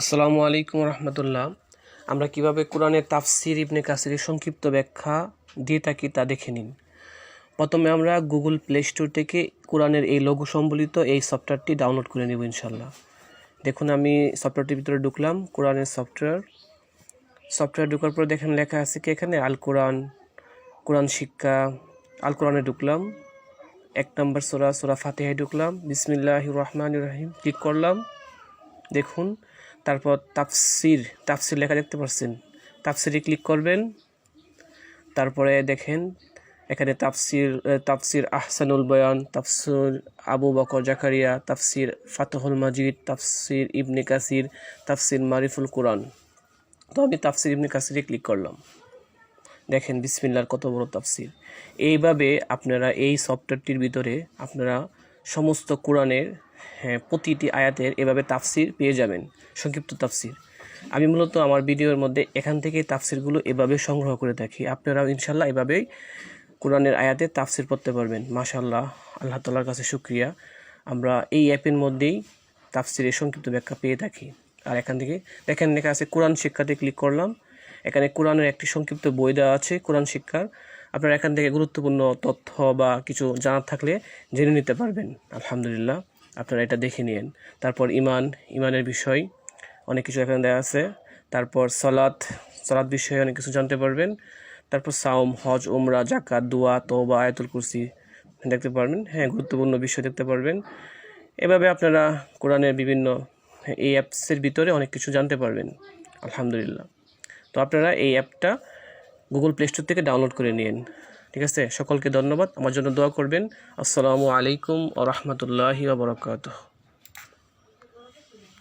আসসালামু আলাইকুম রহমতুল্লাহ। আমরা কীভাবে কোরআনের তাফসির ইবনে কাসিরের সংক্ষিপ্ত ব্যাখ্যা দিয়ে থাকি তা দেখে নিন। প্রথমে আমরা গুগল প্লে স্টোর থেকে কোরআনের এই লঘু সম্বলিত এই সফটওয়্যারটি ডাউনলোড করে নেব ইনশাল্লাহ দেখুন, আমি সফটওয়্যারটির ভিতরে ঢুকলাম, কোরআনের সফটওয়্যার। সফটওয়্যার ঢুকার পর দেখেন লেখা আছে কি এখানে? আল কোরআন কোরআন শিক্ষা। আল কোরআনে ঢুকলাম, এক নম্বর সোরা সোরা ফাতেহায় ঢুকলাম। বিসমিল্লাহ রহমান রাহিম, ক্লিক করলাম। দেখুন তারপর তাফসির তাফসির লেখা দেখতে পাচ্ছেন তাফসিরে ক্লিক করবেন। তারপরে দেখেন, এখানে তাফসির তাফসির আহসানুল বয়ান, তাফসির আবু বকর জাকারিয়া, তাফসির ফাতহুল মাজিদ, তাফসির ইবনে কাসির, তাফসির মারিফুল কোরআন। তো আমি তাফসির ইবনে কাসিরে ক্লিক করলাম। দেখেন, বিসমিল্লার কত বড় তাফসির। এইভাবে আপনারা এই সফটওয়্যারটির ভিতরে আপনারা সমস্ত কোরআনের প্রতিটি আয়াতের এভাবে তাফসির পেয়ে যাবেন, সংক্ষিপ্ত তাফসির। আমি মূলত আমার ভিডিওর মধ্যে এখান থেকে তাফসিরগুলো এভাবে সংগ্রহ করে থাকি। আপনারাও ইনশাল্লাহ এভাবেই কোরআনের আয়াতে তাফসির পড়তে পারবেন। মাশাল্লাহ আল্লাহ তালার কাছে শুক্রিয়া। আমরা এই অ্যাপের মধ্যেই তাফসিরের সংক্ষিপ্ত ব্যাখ্যা পেয়ে থাকি। আর এখান থেকে দেখেন লেখা আছে, কোরআন শিক্ষাতে ক্লিক করলাম। এখানে কোরআনের একটি সংক্ষিপ্ত বই দেওয়া আছে, কোরআন শিক্ষার। আপনারা এখান থেকে গুরুত্বপূর্ণ তথ্য বা কিছু জানার থাকলে জেনে নিতে পারবেন। আলহামদুলিল্লাহ। আপনারা এটা দেখে নিন তারপর ইমান ইমানের বিষয়, অনেক কিছু এখানে দেওয়া আছে। তারপর সলাৎ সলাৎ বিষয়ে অনেক কিছু জানতে পারবেন। তারপর সাওম, হজ, উমরা জাকাত দোয়া তোবা আয়াতুল কুরসি দেখতে পারবেন। হ্যাঁ গুরুত্বপূর্ণ বিষয় দেখতে পারবেন। এভাবে আপনারা কোরআনের বিভিন্ন এই অ্যাপসের ভিতরে অনেক কিছু জানতে পারবেন। আলহামদুলিল্লাহ। তো আপনারা এই অ্যাপটা গুগল প্লে স্টোর থেকে ডাউনলোড করে নিন ঠিক আছে? সকলকে ধন্যবাদ। আমার জন্য দোয়া করবেন। আসসালামু আলাইকুম ও রহমতুল্লাহি ওবরাকাতুহ